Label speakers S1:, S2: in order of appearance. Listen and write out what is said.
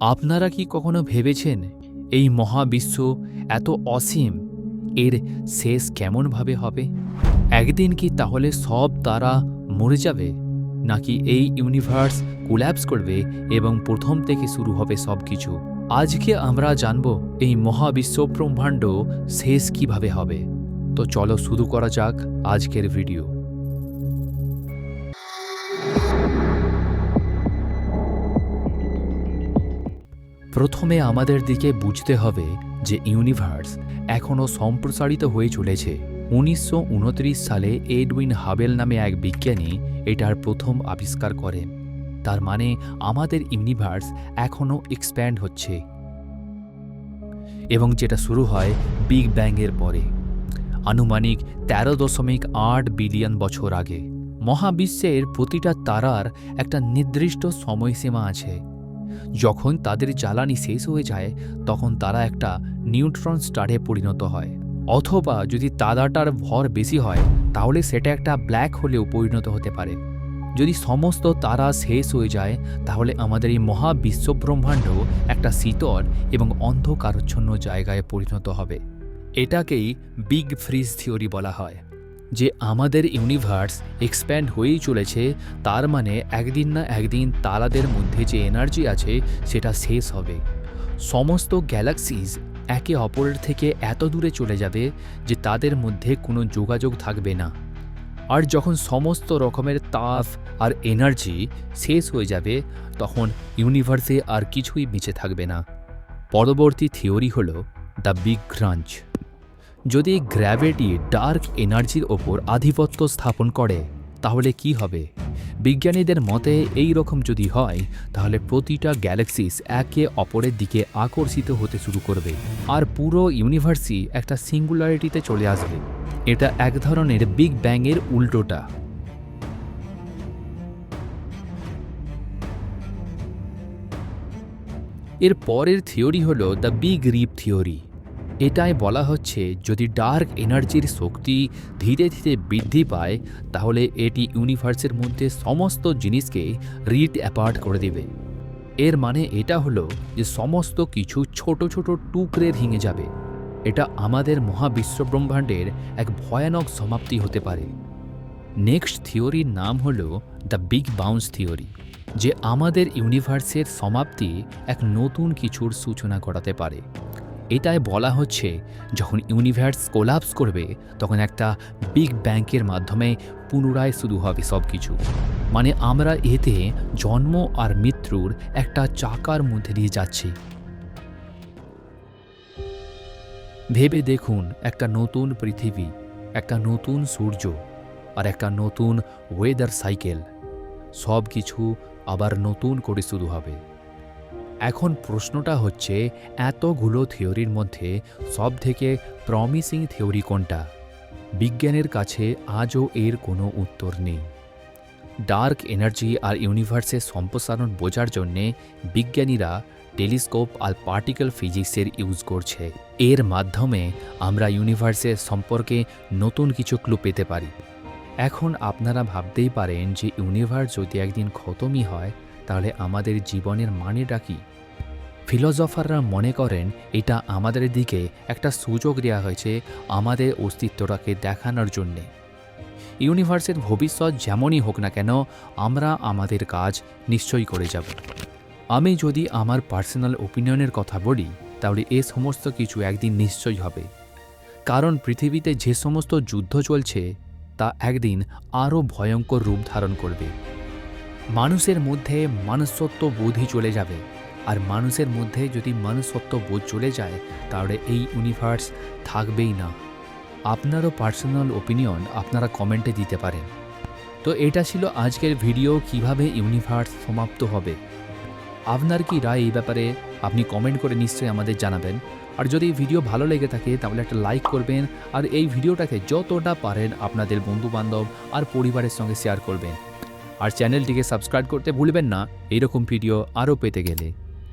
S1: আপনারা কি কখনো ভেবেছেন এই মহাবিশ্ব এত অসীম? এর শেষ কেমনভাবে হবে? একদিন কি তাহলে সব তারা মরে যাবে? নাকি এই ইউনিভার্স কোল্যাপস করবে এবং প্রথম থেকে শুরু হবে সব কিছু আজকে আমরা জানব এই মহাবিশ্ব ব্রহ্মাণ্ড শেষ কীভাবে হবে। তো চলো শুরু করা যাক আজকের ভিডিও প্রথমে আমাদের দিকে বুঝতে হবে যে ইউনিভার্স এখনও সম্প্রসারিত হয়ে চলেছে। উনিশশো উনত্রিশ সালে এডউইন হাবেল নামে এক বিজ্ঞানী এটার প্রথম আবিষ্কার করেন। তার মানে আমাদের ইউনিভার্স এখনও এক্সপ্যান্ড হচ্ছে। এবং যেটা শুরু হয় বিগ ব্যাংয়ের পরে। আনুমানিক তেরো দশমিক আট বিলিয়ন বছর আগে। মহাবিশ্বের প্রতিটা তারার একটা নির্দিষ্ট সময়সীমা আছে। যখন তাদের জ্বালানি শেষ হয়ে যায়, তখন তারা একটা নিউট্রন স্টারে পরিণত হয়। অথবা যদি তারাটার ভর বেশি হয়, তাহলে সেটা একটা ব্ল্যাক হোলেও পরিণত হতে পারে। যদি সমস্ত তারা শেষ হয়ে যায়, তাহলে আমাদের এই মহাবিশ্ব ব্রহ্মাণ্ড একটা শীতল এবং অন্ধকারচ্ছন্ন জায়গায় পরিণত হবে। এটাকেই বিগ ফ্রিজ থিওরি বলা হয়। যে আমাদের ইউনিভার্স এক্সপ্যান্ড হয়েই চলেছে, তার মানে একদিন না একদিন তারাদের মধ্যে যে এনার্জি আছে, সেটা শেষ হবে। সমস্ত গ্যালাক্সিজ একে অপরের থেকে এত দূরে চলে যাবে যে তাদের মধ্যে কোনো যোগাযোগ থাকবে না। আর যখন সমস্ত রকমের তাপ আর এনার্জি শেষ হয়ে যাবে, তখন ইউনিভার্সে আর কিছুই বেঁচে থাকবে না। পরবর্তী থিওরি হল দ্য বিগ ক্রাঞ্চ যদি গ্র্যাভিটি ডার্ক এনার্জির ওপর আধিপত্য স্থাপন করে, তাহলে কি হবে? বিজ্ঞানীদের মতে এই রকম যদি হয়, তাহলে প্রতিটা গ্যালাক্সিস একে অপরের দিকে আকর্ষিত হতে শুরু করবে, আর পুরো ইউনিভার্সই একটা সিঙ্গুলারিটিতে চলে আসবে। এটা এক ধরনের বিগ ব্যাংয়ের উল্টোটা। এর পরের থিওরি হলো দ্য বিগ রিপ থিওরি এটাই বলা হচ্ছে, যদি ডার্ক এনার্জির শক্তি ধীরে ধীরে বৃদ্ধি পায়, তাহলে এটি ইউনিভার্সের মধ্যে সমস্ত জিনিসকে রিট অ্যাপার্ট করে দেবে। এর মানে এটা হলো যে সমস্ত কিছু ছোট ছোট টুকরে ভেঙে যাবে। এটা আমাদের মহাবিশ্ব ব্রহ্মাণ্ডের এক ভয়ানক সমাপ্তি হতে পারে। নেক্সট থিওরির নাম হলো দ্য বিগ বাউন্স থিওরি যে আমাদের ইউনিভার্সের সমাপ্তি এক নতুন কিছুর সূচনা করাতে পারে। এটাই বলা হচ্ছে, যখন ইউনিভার্স কোলাপস করবে, তখন একটা বিগ ব্যাংকের মাধ্যমে পুনরায় শুরু হবে সব কিছু মানে আমরা এতে জন্ম আর মৃত্যুর একটা চাকার মধ্যে দিয়ে যাচ্ছি। ভেবে দেখুন, একটা নতুন পৃথিবী, একটা নতুন সূর্য, আর একটা নতুন ওয়েদার সাইকেল সব কিছু আবার নতুন করে শুরু হবে। এখন প্রশ্নটা হচ্ছে, এতগুলো থিওরির মধ্যে সব থেকে প্রমিসিং থিওরি কোনটা? বিজ্ঞানের কাছে আজও এর কোনো উত্তর নেই। ডার্ক এনার্জি আর ইউনিভার্সের সম্প্রসারণ বোঝার জন্যে বিজ্ঞানীরা টেলিস্কোপ আর পার্টিকেল ফিজিক্সের ইউজ করছে। এর মাধ্যমে আমরা ইউনিভার্সের সম্পর্কে নতুন কিছু ক্লু পেতে পারি। এখন আপনারা ভাবতেই পারেন যে ইউনিভার্স যদি একদিন খতমই হয়, তাহলে আমাদের জীবনের মানেটা কি? ফিলোজফাররা মনে করেন এটা আমাদের দিকে একটা সুযোগ দেওয়া হয়েছে আমাদের অস্তিত্বটাকে দেখানোর জন্যে। ইউনিভার্সের ভবিষ্যৎ যেমনই হোক না কেন, আমরা আমাদের কাজ নিশ্চয়ই করে যাব। আমি যদি আমার পার্সোনাল ওপিনিয়নের কথা বলি, তাহলে এ সমস্ত কিছু একদিন নিশ্চয়ই হবে। কারণ পৃথিবীতে যে সমস্ত যুদ্ধ চলছে, তা একদিন আরও ভয়ঙ্কর রূপ ধারণ করবে। মানুষের মধ্যে মানুষত্ব বোধই চলে যাবে। আর মানুষের মধ্যে যদি মানুষত্ব বোধ চলে যায়, তাহলে এই ইউনিভার্স থাকবেই না। আপনারও পার্সোনাল ওপিনিয়ন আপনারা কমেন্টে দিতে পারেন। তো এটা ছিল আজকের ভিডিও কীভাবে ইউনিভার্স সমাপ্ত হবে? আপনার কি রায় এই ব্যাপারে আপনি কমেন্ট করে নিশ্চয়ই আমাদের জানাবেন। আর যদি ভিডিও ভালো লেগে থাকে, তাহলে একটা লাইক করবেন, আর এই ভিডিওটাকে যতটা পারেন আপনাদের বন্ধুবান্ধব আর পরিবারের সঙ্গে শেয়ার করবেন। আর চ্যানেলটিকে সাবস্ক্রাইব করতে ভুলবেন না এইরকম ভিডিও আরও পেতে গেলে।